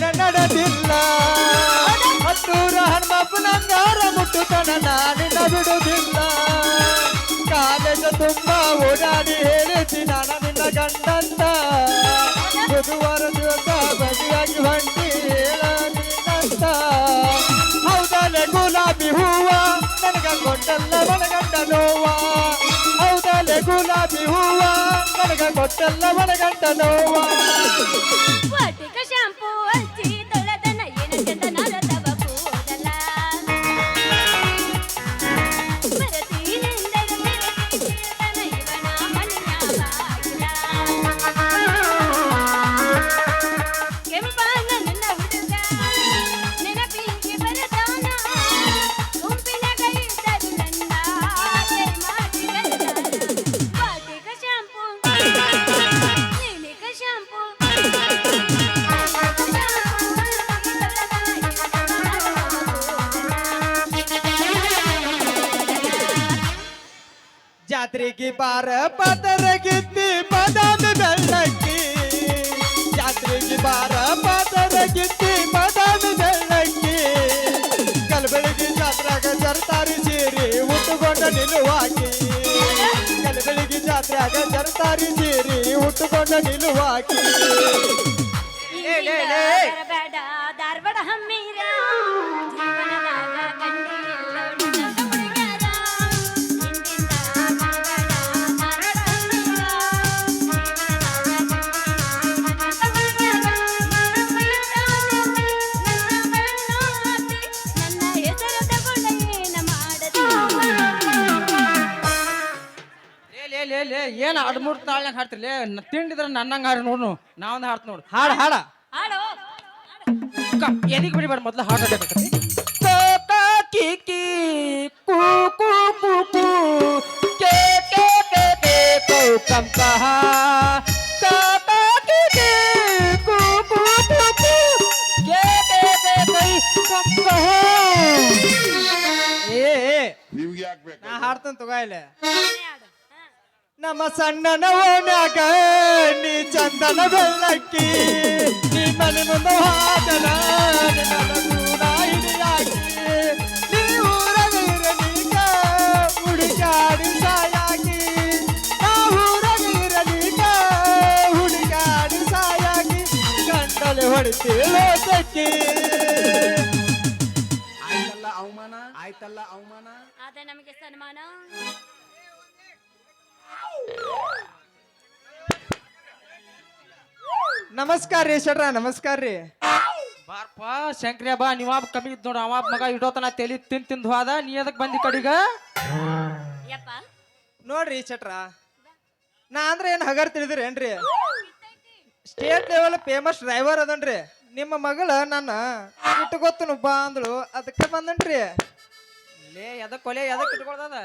ಏನ ನಡೆದಿಲ್ಲ. ಹತ್ತೂರ ಹನುಮಪ್ಪನಂಗಾರ ಮುಟ್ಟುತನ ನಾನಿನ ಬಿಡುವುದಿಲ್ಲ. ಕಾಲೇಜ ತುಂಬಾ ಓಡಾಡಿ ಹೇಳಿದ್ದಿ ನಾನು ನಿನ್ನ ಗಂಡಂತ. ಬುಧವಾರ ದಿವಸ ಬದಿಯಾಗಿ ಹೊಂಟಿ ಹೇಳ ನಿನ್ನಂತ. ಹೌದಲೆ ಗುಲಾಬಿ ಹೂವ ನನಗ ಕೊಟ್ಟಲ್ಲ ಮನಗಂಡ ನೋವ. ಹೌದಲೆ ಗುಲಾಬಿ ಹೂವ ನನಗ ಕೊಟ್ಟಲ್ಲ ಮನಗಂಡ ನೋವ ಜಾತ್ರೆಗೆ ಬಾರ ಪದರ ಗಿತ್ತಿ ಬದಾಮಿ ಬೆಳ್ಳಕ್ಕಿ. ಜಾತ್ರೆಗೆ ಬಾರ ಪದರ ಗಿತ್ತಿ ಬದಾಮಿ ಬೆಳ್ಳಕ್ಕಿ. ಕಲಬೆಳಗಿ ಜಾತ್ರಾಗ ಜರ್ತಾರಿ ಸೀರಿ ಉಟ್ಟುಕೊಂಡ ನಿಲುವಾಗಿ ಕಲಬೆಳಗಿ ಜಾತ್ರಾಗ ಜರ್ತಾರಿ ಸೀರಿ ಉಟ್ಟುಕೊಂಡ ನಿಲುವಾಕಿ. ಲೇ ಏನ್ ಎರಡು ಮೂರು ತಾಳ್ನಾಗ ಹಾಡ್ತಿರ್ಲಿ? ತಿಂಡಿದ್ರ ನನ್ನಂಗ ಹಾಡಿ ನೋಡು ನಾವೊಂದು ಹಾಡ್ತ ನೋಡು. ಹಾಡ ಹಾಡ. ಹಾಡು. ಎದಿಗೆ ಬಿಡಿಬೇಡ ಮೊದ್ಲು ಹಾಡಬೇಕು ಕಿಕಿ ಕೂ ಕೂ ಕು ಕು ಕೆ. ಕೆ ಕೆ ಕೆ ಕೌ ಕಂ ಕಹ ಕ. ಕ ಕಿ ಕಿ ಕು ಕು ಕು. ಕು ಕೆ ಕೆ ಕೆ ಕೈ ಕಂ. ಕಹ ಏ ಏ, ನಿಮ್ಗೆ ಯಾಕೆ ಬೇಕು? ನಾ ಹಾಡ್ತಾನ ತಗೋ ಇಲ್ಲಿ. ಹಾಡು. ನಮ್ಮ ಸಣ್ಣನ ಓಣ್ಯಾಗ ನೀ ಚಂದನ ಬೆಳ್ಳಕ್ಕಿ ನೀ ಮನೆ ಮುಂದೆ ಹಾದನ ಆಯ್ತಲ್ಲ ಅವಮಾನ? ಆಯ್ತಲ್ಲ ಅವಮಾನ? ಆದ್ರೆ ನಮಗೆ ಸನ್ಮಾನ? ನಮಸ್ಕಾರ ರೀ ಶೆಟ್ರ ನಮಸ್ಕಾರ ರೀ. ಬಾರ್ಪ ಶಂಕ್ರಿಯ ಬಾ ನೀವಾಬ್ ಕಮ್ಮಿ ಇದ್ ನೋಡಿ ಅವ ಮಗ ಇಡೋತನ ತೆಲಿ ತಿನ್ ತಿಂದು ಹೋದ ನೀ ಎದಕ್ ಬಂದಿ ಕಡಿಗ? ಯಪ್ಪ. ನೋಡ್ರಿ ಶೆಟ್ರ ನಾ ಅಂದ್ರೆ ಏನ್ ಹಗರ್ ತಿಳಿದ್ರೇನ್ರಿ? ಸ್ಟೇಟ್ ಲೆವೆಲ್ ಫೇಮಸ್ ಡ್ರೈವರ್ ಅದನ್ರಿ. ನಿಮ್ಮ ಮಗಳ ನನ್ನ ಇಟ್ಕೋತನು ಬಾ ಅಂದ್ಳು ಅದಕ್ಕೆ ಬಂದನ್ರಿ. ಲೇ ಎದಕ್ ಕೊಲೆ ಎದಕ್ ಇಟ್ಕೊಳ್ದದ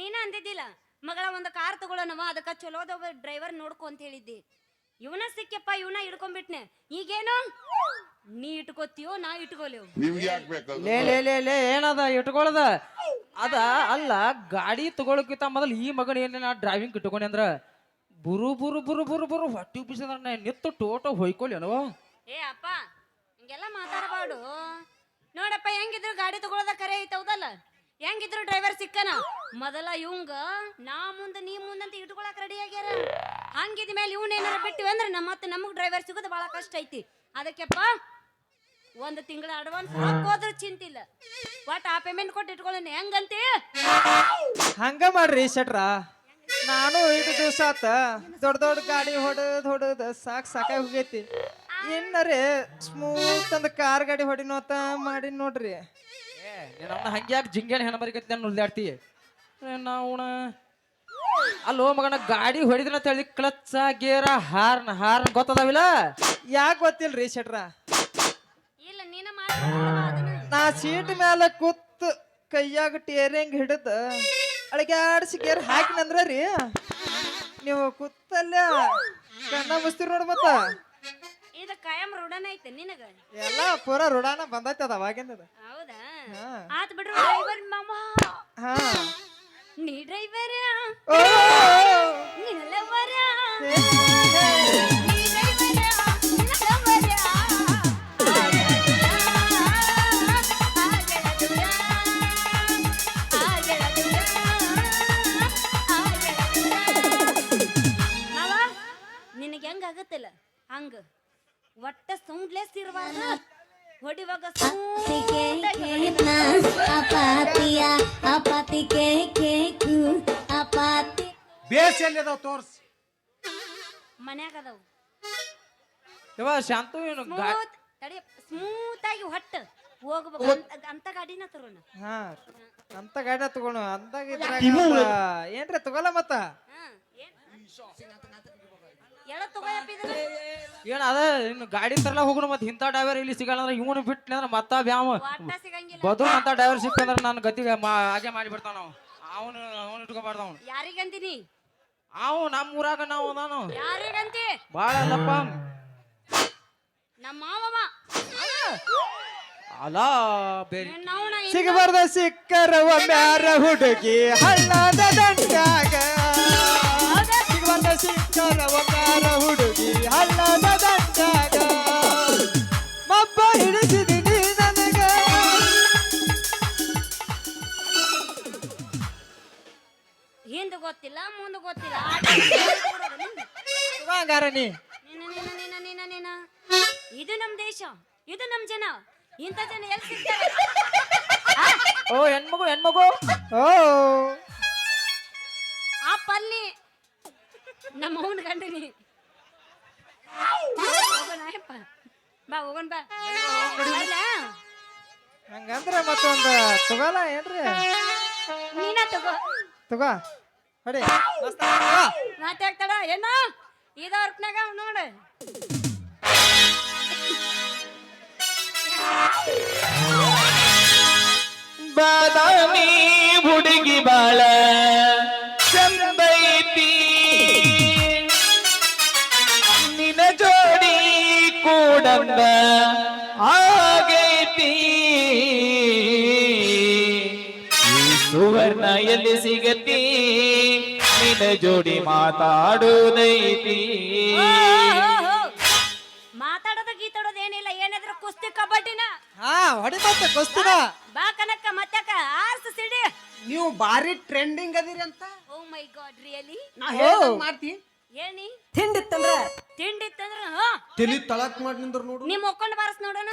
ನೀನ ಅಂದಿದ್ದಿಲ್ಲ? ಮಗಳ ಒಂದು ಕಾರ್ ತಗೊಳ್ಳೋಣವ ಅದಕ್ಕೆ ಚಲೋದ ಡ್ರೈವರ್ ನೋಡ್ಕೊ ಅಂತ ಹೇಳಿದ್ದಿ. ಇವನ ಸಿಕ್ಕಪ್ಪ ಇವನ ಹಿಡ್ಕೊಂಡ್ಬಿಟ್ನೆ. ಈಗೇನು? ನೀ ಇಟ್ಕೋತೀಯೋ ನಾ ಇಟ್ಕೋಲೇವು. ನಿಮ್ಗೆ ಯಾಕೆ ಬೇಕು ಲೇ ಲೇ ಲೇ ಲೇ ಏನದ ಇಟ್ಕೊಳದ? ಅದ ಅಲ್ಲ ಗಾಡಿ ತಗೊಳಕ್ಕಿಂತ ಮೊದಲು ಈ ಮಗನ ಏನ ಡ್ರೈವಿಂಗ್ ಇಟ್ಕೊಂಡೆ ಅಂದ್ರ ಬುರು ಬುರು ಬುರು ಬುರು ಬುರು ಹೊಟ್ಟಿ ಬಿಸಿದ್ರ ನಿತ್ತು ಟೋಟೋ ಹೊಯ್ಕೊಳ್ಳೇನೋ ಅನವ ಏ ಅಪ್ಪ ಹಿಂಗೆಲ್ಲ ಮಾತಾಡಬಾಡು ನೋಡಪ್ಪ ಹೆಂಗಿದ್ರು ಗಾಡಿ ತಗೊಳ್ಳೋದ ಕರೆ ಐತೆ ಹೌದಲ್ಲ ಹೆಂಗಿದ್ರು ಡ್ರೈವರ್ ಸಿಕ್ಕನ? ಮೊದಲ ಇವಂಗ ನಾ ಮುಂದೆ, ನೀ ಮುಂದಂತ ಇಟ್ಕೊಳಕ್ ರೆಡಿ ಆಗ್ಯಾರ. ಹಂಗಿದ ಮೇಲೆ ಇವ್ನ ಏನಾರ ಬಿಟ್ಟಿವಿ ಅಂದ್ರೆ ನಮ್ಮ ಮತ್ತೆ ನಮಗ್ ಡ್ರೈವರ್ ಸಿಗೋದು ಬಹಳ ಕಷ್ಟ ಐತಿ. ಅದಕ್ಕೆಪ್ಪ, ಒಂದು ತಿಂಗಳ ಅಡ್ವಾನ್ಸ್ ಹೋದ್ರ ಚಿಂತಿಲ್ಲ ಒಟ್ ಆ ಪೇಮೆಂಟ್ ಕೊಟ್ಟು ಇಟ್ಕೊಳ್ಳೋಣ. ಹೆಂಗಂತಿ? ಹಂಗ ಮಾಡ್ರಿ ಶೆಟ್ರ. ನಾನು ಐದು ದಿವಸ ಆತ. ದೊಡ್ಡ ದೊಡ್ಡ ಗಾಡಿ ಹೊಡೆದ್ ಹೊಡೆದ್ ಸಾಕ್ ಸಾಕಾಗಿ ಹೋಗೈತಿ. ಇನ್ನರೇ ಸ್ಮೂತ್ ಅಂದ ಕಾರ್ ಗಾಡಿ ಹೊಡಿನೋತ ಮಾಡಿ ನೋಡ್ರಿ. ನಮ್ಮ ಹಂಗ್ಯಾಕ್ ಜಿಂಗೇನ ಹೆಣ ಮರಿಕತ್ತಿ ನಾನು ಉಲ್ದಾಡ್ತಿ ನಾವು ಅಲ್ಲೋ ಮಗನ ಗಾಡಿ ಹೊಡಿದ್ರ ತಳಿ ಕ್ಲಚ್ ಗೇರ ಹಾರ್ನ್ ಹಾರ್ನ್ ಗೊತ್ತದಾವಿಲ್ಲ? ಯಾಕೆ ಗೊತ್ತಿಲ್ರಿ ಶೆಟ್ರ? ಇಲ್ಲ ನೀನ ನಾ ಸೀಟ್ ಮೇಲೆ ಕೂತ್ ಕೈಯಾಗ ಟೇರಿಂಗ್ ಹಿಡಿದ ಅಳಗ್ಯಾಡ್ಸಿ ಗೇರ್ ಹಾಕಿನಂದ್ರ ರೀ ನೀವು ಕೂತಲ್ಲೇ ಕಣ್ಣ ಮುಸ್ತಿರ್ ನೋಡ್ ಮತ್ತ. ಇದು ಕಾಯಂ ರೂಢನ ಐತೆ ನಿನಗ. ಎಲ್ಲ ಪೂರ ರುಡಾನ ಬಂದೈತೆ ಅದ ಅವಾಗಿಂದದ. ಹೌದಾ. ಆತ್ ಬಿಡ್ರಿ ಡ್ರೈವರ್ ಮಾಮ ನೀ ಡ್ರೈವರ ನಿಲ್ಲವರ ಹೆಂಗಾಗತ್ತಿಲ್ಲ ಹಂಗ ಒಟ್ಟ ಸೌಂಡ್ಲೆಸ್ ಇರ್ಬಾರ್ದು ಹೊಡಿವಾಗ apatia, apatike keku, apati. Base ಎಲ್ಲಿ ಅದಾವ ತೋರ್ಸ್. ಮನ್ಯಾಗ ಅದಾವು ಯವ್ವ ಶಾಂತು ಏನು ಗಾ- ಸ್ಮೂತ್ ತಡಿ ಸ್ಮೂತ್ ಆಗಿ ಹೊಟ್ಟ. ಹೋಗ್ಬೇಕು. ಅಂತ- ಅಂತ ಗಾಡಿನ ತರೋಣ ಹಾ ಅಂತ ಗಾಡಿ ತಗೋಣ. ಅಂದಾಗ ಇದ್ರಾಗ ಏನ್ರಿ ತಗೋಲ್ಲ ಮತ್ತ? ಹಾ ಏನ್ ಏನ್ ಅದ? ಇನ್ನು ಗಾಡಿ ತರಲ ಹೋಗುಣ ಮತ್ತೆ ಇಂಥ ಡ್ರೈವರ್ ಇಲ್ಲಿ ಸಿಗಲ್ಲ ಅಂದ್ರೆ ಇವನು ಬಿಟ್ಲಿ ಅಂದ್ರೆ ಮತ್ತ ಒಟ್ಟ ಬದು ಅಂತ ಡ್ರೈವರ್ ಸಿಕ್ಕಂದ್ರೆ ನನ್ನ ಗತಿಗೆ ಹಾಗೆ ಮಾಡಿ ಬಿಡ್ತಾನ ನಾವು ಅವನು ಅವನು ಇಟ್ಕೋಬಾರ್ದ ಅವನು. ಯಾರಿಗಂತೀನಿ? ಅವು ನಮ್ಮ ಊರಾಗ ನಾವು ನಾನು ಯಾರಿಗಂತಿ? ಭಾಳ ಅಲ್ಲಪ್ಪ. ನಮ್ಮ ಮಾವವ. ಅಲ್ಲ ಬೇರೆ ಸಿಗಬಾರ್ದ ಸಿಕ್ಕರ ಒಮ್ಮ್ಯಾರ ಹುಡುಗಿ ಹಳ್ಳದ ದಂಡ್ಯಾಗ. ಸಿಗಬಾರ್ದ ಸಿಕ್ಕರ ಒಮ್ಮ್ಯಾರ ಹುಡುಗಿ ಹಳ್ಳದ ದಂಡ್ಯಾಗ ಮಬ್ಬ ಹಿಡಿಸಿದಿನಿ ನನಗ. ಹಿಂದ್ ಗೊತ್ತಿಲ್ಲ ಮುಂದ್ ಗೊತ್ತಿಲ್ಲ. ಹಂಗಾರ ನೀ. ನೀನ ನೀನ ನೀನ ನೀನ ನೀನ. ಇದು ನಮ್ ದೇಶ ಇದು ನಮ್ ಜನ. ಇಂಥ ಜನ ಎಲ್ಲಿ ಸಿಗ್ತಾರೆ? ಓ ಹೆಣ್ಮಗು ಹೆಣ್ಮಗು? ಓ ನಮ್ಮ ಅವನ ಗಂಡನಿ ಹೋಗೋಣ ಅಯ್ಯಪ್ಪ. ಬಾ ಹೋಗೋಣ ಬಾ. ಅಲ್ಲ ಹಂಗಂದ್ರ ಮತ್ತೊಂದು ಏನ್ರಿ? ನೀನ ತಗೋ. ತಗೋ. ಹೊಡಿ. ಮಾತಾಡ್ತಾಳ ಏನ? ಇದ ನೋಡು. ಆಗೈತಿ ಈ ಸುವರ್ಣ ಎಲ್ಲಿ ಸಿಗತಿ? ನಿನ್ನ ಜೋಡಿ ಮಾತಾಡುವುದೈತಿ ಮಾತಾಡೋದು ಗೀತಾಡೋದು ಏನಿಲ್ಲ ಏನಾದ್ರೂ ಕುಸ್ತಿ ಕಬಡ್ಡಿನ. ಹಾ ಹೊಡಿ ಮತ್ತೆ ಕುಸ್ತಿನ ಬಾ ಕನಕ್ಕ ಮತ್ತಕ್ಕ ಆರ್ಸ ಸಿಡಿ. ನೀವು ಬಾರಿ ಟ್ರೆಂಡಿಂಗ್ ಅದಿರಿ ಅಂತ. ಓ ಮೈ ಗಾಡ್ ರಿಯಲಿ ನಾ ಹೇಳ್ದಂಗ್ ಮಾಡ್ತಿ ಏನಿ ತಿಂಡಿತ್ತಂದ್ರ? ತಿಂಡಿತ್ತಂದ್ರ ಹಾ. ತಲಿ ತಳಕ್ ಮಾಡಿ ನಿಂದ್ರ ನೋಡು. ನಿಮ್ಮ ಒಕ್ಕೊಂಡು ಬಾರಸ್ ನೋಡೋಣ.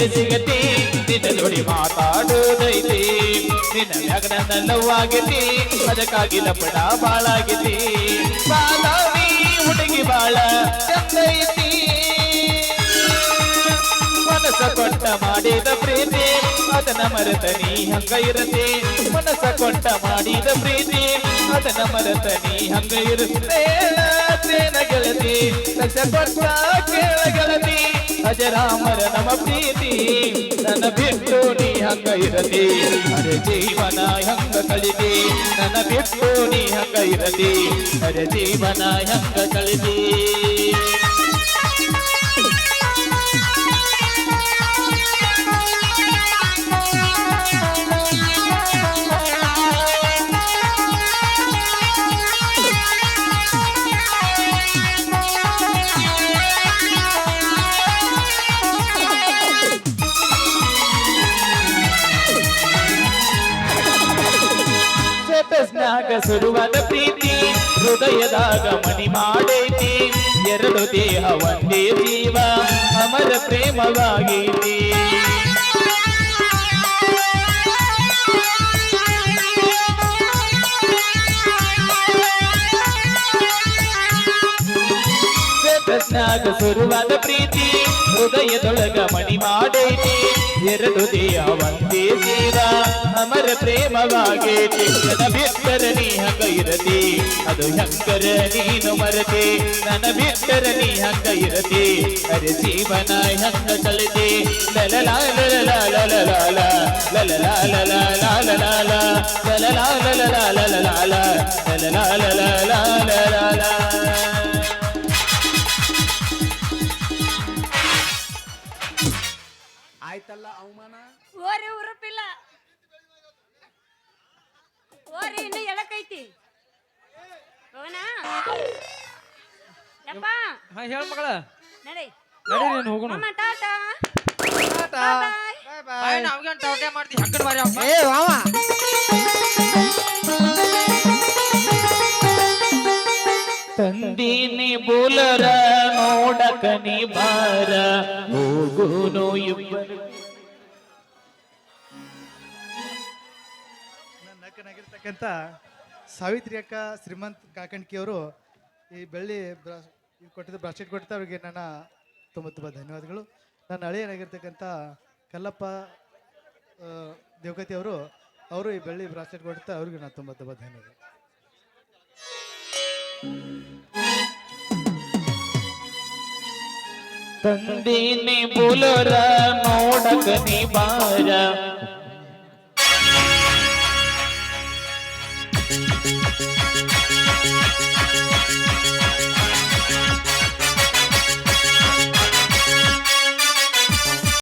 ಎಲ್ಲಿ ಸಿಗತಿ ನಿನ್ನ ಜೋಡಿ ಮಾತಾಡೋದೈತಿ. ನಿನ್ನ ಮ್ಯಾಗ ನನ್ನ ಆಗೈತಿ ಅದಕ್ಕಾಗಿ ಲಪಡ ಬಾಳಾಗಿತಿ. ಬಾದಾಮಿ ಹುಡುಗಿ ಬಾಳ ಚಂದೈತಿ. ಮನಸ ಕೊಟ್ಟ ಮಾಡಿದ ಪ್ರೀತಿ, ಅದನ್ನ ಮರೆತ ನೀ ಹಂಗ ಇರತೆ. ಮನಸ ಕೊಟ್ಟ ಮಾಡಿದ ಪ್ರೀತಿ, ಅದನ್ನ ಮರೆತ ನೀ ಹಂಗ ಇರುತ್ತೆ ಗೆಳತಿ ಕೊಟ್ಟ ಕೇಳ ಗೆಳತಿ. ಅಜರಾಮರ ನಮ ಪ್ರೀತಿ, ನನ್ನ ಬಿಟ್ಟು ನೀ ಹಂಗ ಇರಲಿ. ಅರೆ ಜೀವನ ಹಂಗ ಕಳಿದಿ ನನ್ನ ಬಿಟ್ಟು ನೀ ಹಂಗ ಇರಲಿ. ಅರೆ ಜೀವನ ಹಂಗ ಕಳಿತಿ ಸ್ಟೇಟಸ್ನಾಗ ಸುರುವದ ಪ್ರೀತಿ ಹೃದಯದಾಗ ಮಣಿ ಮಾಡೈತಿ. ಎರಡು ದೇಹ ಒಂದೇ ಜೀವ ಅಮರ ಪ್ರೇಮವಾಗೈತಿ. ಮನಸ್ಸಾಗ ಸುರುವಾದ ಪ್ರೀತಿ ಹೃದಯದೊಳಗ ಮಣಿ ಮಾಡೈತಿ ಎರಡು ದೇಹ ಒಂದೇ ಜೀವ ಅಮರ ಪ್ರೇಮವಾಗೈತಿ ನನ ಬಿಟ್ಟರ ನೀ ಹಂಗ ಇರತಿ ಅದು ಹೆಂಗರ ನೀನು ಮರತಿ ನನ ಬಿಟ್ಟರ ನೀ ಹಂಗ ಇರತಿ ಅರೆ ಜೀವನ ಹೆಂಗ ಕಲಿತಿ ಲಲಲಾ ಲಲಲಾ ಲಲಲಾಲ ಲಲಲಾ ಲಲಲಾ ಲಲಲಾಲ ಲಲಲಾ ಲಲಲಾ ಲಲಲಾಲ ಲಲಲಾ ಲಲಲಾ ಲಲಲಾಲ ಆಯ್ತಲ್ಲ ಅವಮಾನ? ಓರಿ ಉರುಪಿಲ್ಲ. ಓರಿ ಇನ್ನು ಎಳಕೈತಿ. ಹೋಗೋಣ ಯಪ್ಪ. ಹಾ ಹೇಳ ಮಗಳ. ನಡಿ. ನಡಿ ನೀನು ಹೋಗೋಣ. ಅಮ್ಮ ಟಾಟಾ. ಟಾಟಾ. ಬಾಯ್ ಬಾಯ್. ನಾವ್ಗೆ ಟವಟೆ ಮಾಡ್ತಿ ಹಕ್ಕಡ ಬಾರಿ ಅಪ್ಪ ಏ ಮಾವ. ತಂದೀನಿ ಬೋಲರ ನೋಡಕ ನೀ ಬಾರ ಹೋಗುನು ಇಬ್ಬರು. ನನ್ನ ಅಕ್ಕನಾಗಿರ್ತಕ್ಕಂಥ ಸಾವಿತ್ರಿ ಅಕ್ಕ, ಶ್ರೀಮಂತ್ ಕಾಕಣ್ಕಿಯವರು ಈ ಬೆಳ್ಳಿ ಕೊಟ್ಟಿದ್ದ ಬ್ರಾಸ್ಲೆಟ್ ಕೊಟ್ಟಿದ್ದ ಅವರಿಗೆ ನನ್ನ ತುಂಬ ತುಂಬ ಧನ್ಯವಾದಗಳು. ನನ್ನ ಹಳೆಯನಾಗಿರ್ತಕ್ಕಂಥ ಕಲ್ಲಪ್ಪ ದೇವಗತಿ ಅವರು ಅವರು ಈ ಬೆಳ್ಳಿ ಬ್ರಾಸ್ಲೆಟ್ ಕೊಟ್ಟಿದ್ದ ಅವ್ರಿಗೆ ನಾನು ತುಂಬ ತುಂಬ ಧನ್ಯವಾದ ತಂದೀನಿ ಪುಲರ ನೋಡಕ ನಿಬಾರ